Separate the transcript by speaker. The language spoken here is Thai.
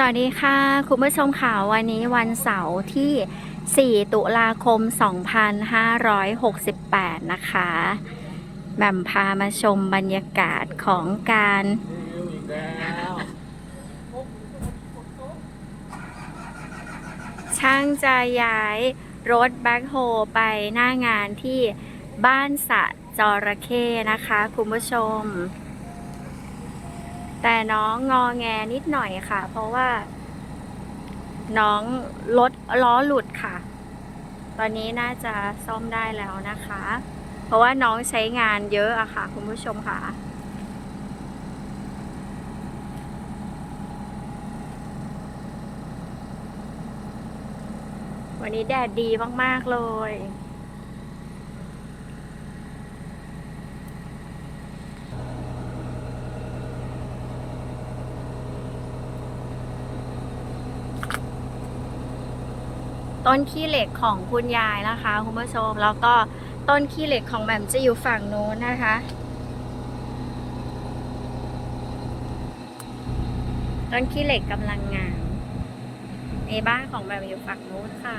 Speaker 1: สวัสดีค่ะ คุณผู้ชมค่ะวันนี้วันเสาร์ที่ 4 ตุลาคม 2568 นะคะแหม่มพามาชมบรรยากาศของการช่างจะย้ายรถแบ็คโฮไปหน้างานที่บ้านสะจระเข้นะคะ คุณผู้ชม แต่น้องงอแงนิดหน่อยค่ะ เพราะว่า น้องรถล้อหลุดค่ะ ตอนนี้น่าจะซ่อมได้แล้วนะคะ เพราะว่าน้องใช้งานเยอะอะค่ะ คุณผู้ชมค่ะวันนี้แดดดีมาก ๆ เลย ต้นขี้เหล็กของคุณยายนะคะคุณผู้ชมแล้วก็ต้นขี้เหล็กของแหม่มจะอยู่ฝั่งโน้นนะคะ ต้นขี้เหล็กกำลังงามในบ้านของแหม่มอยู่ฝั่งโน้นค่ะ